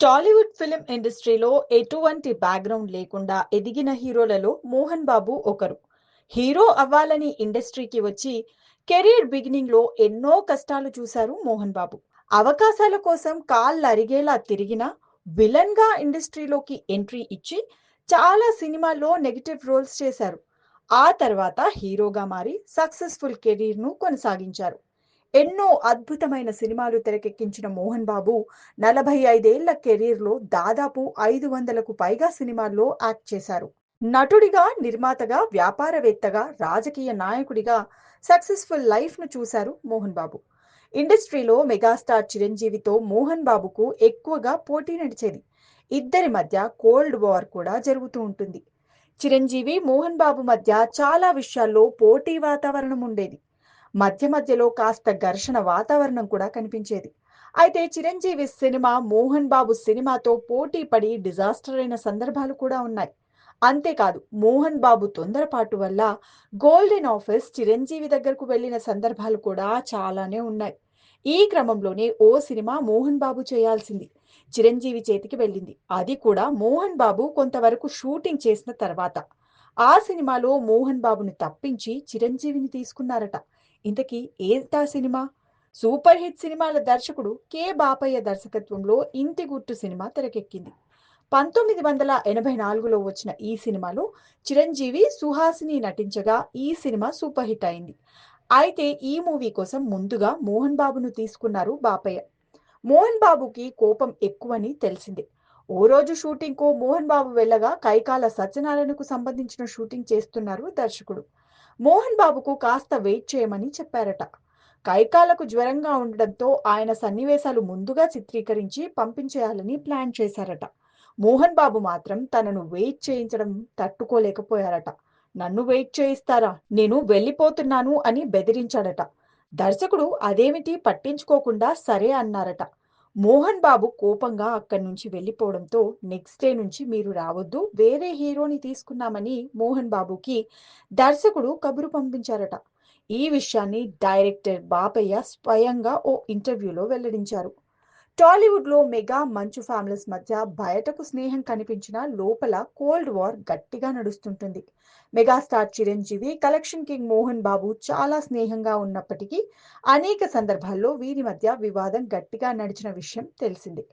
Tollywood film ఇండస్ట్రీలో ఎటువంటి background లేకుండా ఎదిగిన హీరోలలో మోహన్ బాబు ఒకరు. హీరో అవ్వాలని ఇండస్ట్రీకి వచ్చి కెరీర్ బిగినింగ్‌లో ఎన్నో కష్టాలు చూశారు మోహన్ బాబు. అవకాశాల కోసం కాళ్ళు అరిగేలా తిరిగిన విలన్ విలన్‌గా ఇండస్ట్రీలోకి ఎంట్రీ ఇచ్చి చాలా సినిమాల్లో నెగిటివ్ రోల్స్ చేశారు. ఆ తర్వాత హీరోగా మారి సక్సెస్‌ఫుల్ కెరీర్‌ను కొనసాగించారు. ఎన్నో అద్భుతమైన సినిమాలు తెరకెక్కించిన మోహన్ బాబు 45 ఏళ్ళ కెరీర్‌లో దాదాపు 500కు పైగా సినిమాల్లో యాక్ట్ చేశారు. నటుడిగా, నిర్మాతగా, వ్యాపారవేత్తగా, రాజకీయ నాయకుడిగా సక్సెస్‌ఫుల్ లైఫ్‌ను చూశారు మోహన్ బాబు. ఇండస్ట్రీలో మెగాస్టార్ చిరంజీవితో మోహన్ బాబుకు ఎక్కువగా పోటీ నడిచేది. ఇద్దరి మధ్య కోల్డ్ వార్ కూడా జరుగుతూ ఉంటుంది. చిరంజీవి, మోహన్ బాబు మధ్య చాలా విషయాల్లో పోటీ వాతావరణం ఉండేది. మధ్య మధ్యలో కాస్త ఘర్షణ వాతావరణం కూడా కనిపించేది. అయితే చిరంజీవి సినిమా మోహన్ బాబు సినిమాతో పోటీ పడి డిజాస్టర్ అయిన సందర్భాలు కూడా ఉన్నాయి. అంతేకాదు మోహన్ బాబు తొందరపాటు వల్ల గోల్డెన్ ఆఫీస్ చిరంజీవి దగ్గరకు వెళ్ళిన సందర్భాలు కూడా చాలానే ఉన్నాయి. ఈ క్రమంలోనే ఓ సినిమా మోహన్ బాబు చేయాల్సింది చిరంజీవి చేతికి వెళ్ళింది. అది కూడా మోహన్ బాబు కొంతవరకు షూటింగ్ చేసిన తర్వాత. ఆ సినిమాలో మోహన్ బాబును తప్పించి చిరంజీవిని తీసుకున్నారట. ఇంతకీ ఏంటా సినిమా? సూపర్ హిట్ సినిమాల దర్శకుడు కె. బాపయ్య దర్శకత్వంలో 'ఇంటి గుర్తు సినిమా తెరకెక్కింది. 1984లో వచ్చిన ఈ సినిమాలో చిరంజీవి, సుహాసిని నటించగా ఈ సినిమా సూపర్ హిట్ అయింది. అయితే ఈ మూవీ కోసం ముందుగా మోహన్ బాబును తీసుకున్నారు బాపయ్య. మోహన్ బాబుకి కోపం ఎక్కువని తెలిసిందే. ఓ రోజు షూటింగ్‌కు మోహన్ బాబు వెళ్ళగా కైకాల సత్యనారాయణకు సంబంధించిన షూటింగ్ చేస్తున్నారు దర్శకుడు. మోహన్ బాబుకు కాస్త వెయిట్ చేయమని చెప్పారట. కైకాలకు జ్వరంగా ఉండడంతో ఆయన సన్నివేశాలు ముందుగా చిత్రీకరించి పంపించేయాలని ప్లాన్ చేశారట. మోహన్ బాబు మాత్రం తనను వెయిట్ చేయించడం తట్టుకోలేకపోయారట. నన్ను వెయిట్ చేయిస్తారా? నేను వెళ్ళిపోతున్నాను అని బెదిరించాడట. దర్శకుడు అదేమిటి పట్టించుకోకుండా సరే అన్నారట. మోహన్ బాబు కోపంగా అక్కడి నుంచి వెళ్ళిపోవడంతో నెక్స్ట్ డే నుంచి మీరు రావద్దు వేరే హీరోని తీసుకున్నామని మోహన్ బాబుకి దర్శకుడు కబురు పంపించారట. ఈ విషయాన్ని డైరెక్టర్ బాపయ్య స్వయంగా ఓ ఇంటర్వ్యూలో వెల్లడించారు. టాలీవుడ్‌లో మెగా, మంచు ఫ్యామిలీస్ మధ్య బయటకు స్నేహం కనిపించిన లోపల కోల్డ్ వార్ గట్టిగా నడుస్తుంటుంది. Megastar Chiranjeevi, collection king Mohan Babu చాలా స్నేహంగా ఉన్నప్పటికీ అనేక సందర్భాల్లో వీరి మధ్య వివాదం గట్టిగా నడిచిన విషయం తెలిసిందే.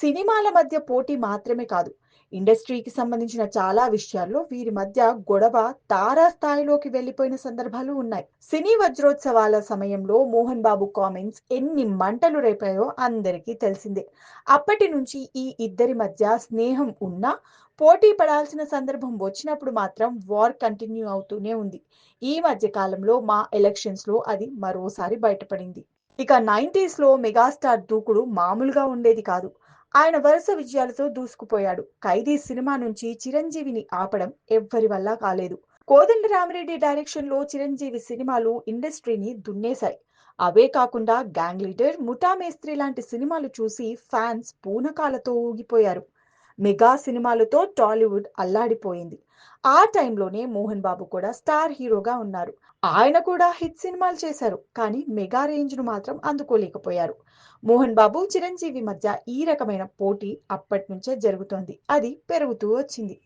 సినిమాల మధ్య పోటీ మాత్రమే కాదు ఇండస్ట్రీకి సంబంధించిన చాలా విషయాల్లో వీరి మధ్య గొడవ తారాస్థాయిలోకి వెళ్ళిపోయిన సందర్భాలు ఉన్నాయి. సినీ వజ్రోత్సవాల సమయంలో మోహన్ బాబు కామెంట్స్ ఎన్ని మంటలు రేపాయో అందరికీ తెలిసిందే. అప్పటి నుంచి ఈ ఇద్దరి మధ్య స్నేహం ఉన్నా పోటీ పడాల్సిన సందర్భం వచ్చినప్పుడు మాత్రం వార్ కంటిన్యూ అవుతూనే ఉంది. ఈ మధ్య కాలంలో మా ఎలక్షన్స్‌లో అది మరోసారి బయటపడింది. ఇక 90స్‌లో మెగాస్టార్ దూకుడు మామూలుగా ఉండేది కాదు. ఆయన వరుస విజయాలతో దూసుకుపోయాడు. 'ఖైదీ' సినిమా నుంచి చిరంజీవిని ఆపడం ఎవ్వరి వల్ల కాలేదు. కోదండరామిరెడ్డి డైరెక్షన్‌లో చిరంజీవి సినిమాలు ఇండస్ట్రీని దున్నేశాయి. అవే కాకుండా 'గ్యాంగ్ లీడర్', 'ముఠా మేస్త్రి' లాంటి సినిమాలు చూసి ఫ్యాన్స్ పూనకాలతో ఊగిపోయారు. మెగా సినిమాలతో టాలీవుడ్ అల్లాడిపోయింది. ఆ టైంలోనే మోహన్ బాబు కూడా స్టార్ హీరోగా ఉన్నారు. ఆయన కూడా హిట్ సినిమాలు చేశారు. కానీ మెగా రేంజ్‌ను మాత్రం అందుకోలేకపోయారు. మోహన్ బాబు, చిరంజీవి మధ్య ఈ రకమైన పోటీ అప్పటి నుంచే జరుగుతోంది. అది పెరుగుతూ వచ్చింది.